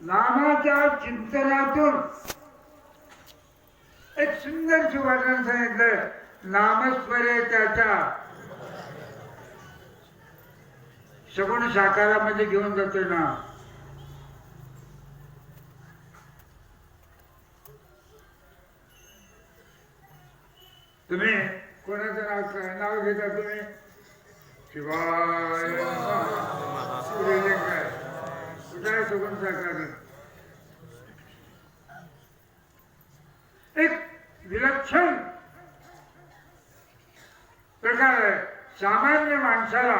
नामाच्या चिंतनातून एक सुंदर सुवर्णन सांगितलं नामस्वरे त्याचा. सगुण साकारामध्ये घेऊन जातो ना. तुम्ही कोणाचं नाव नाव घेता तुम्ही? शिवाय कुठं साकार एक विलक्षण प्रकार आहे. सामान्य माणसाला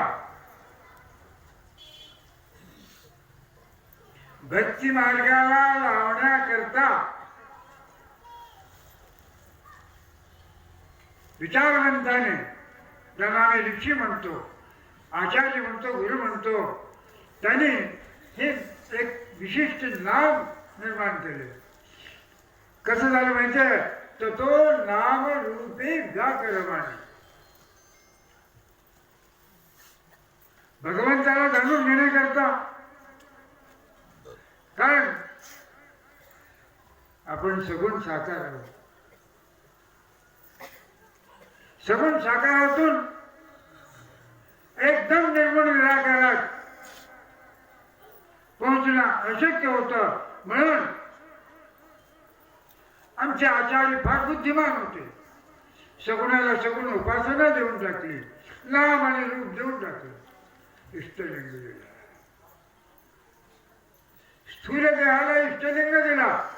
भक्ती मार्गाला लावण्याकरता विचारवंताने ज्यांना आम्ही ऋषी म्हणतो आचार्य म्हणतो गुरु म्हणतो त्यांनी हे एक विशिष्ट नाम निर्माण केले. कसं झालं माहितीये? तर तो नाम रूपी व्याकरमाने भगवंताला जाणून घेण्याकरता कारण आपण सगुण साकार आहोत. सगुण साकारातून पोहोचणं अशक्य होतं म्हणून आमचे आचार्य फार बुद्धिमान होते. सगुणाला सगुण उपासना देऊन टाकली. नाम आणि रूप देऊन टाकलं. इष्टलिंग दिला. स्थूल देहाला इष्टलिंग दिला.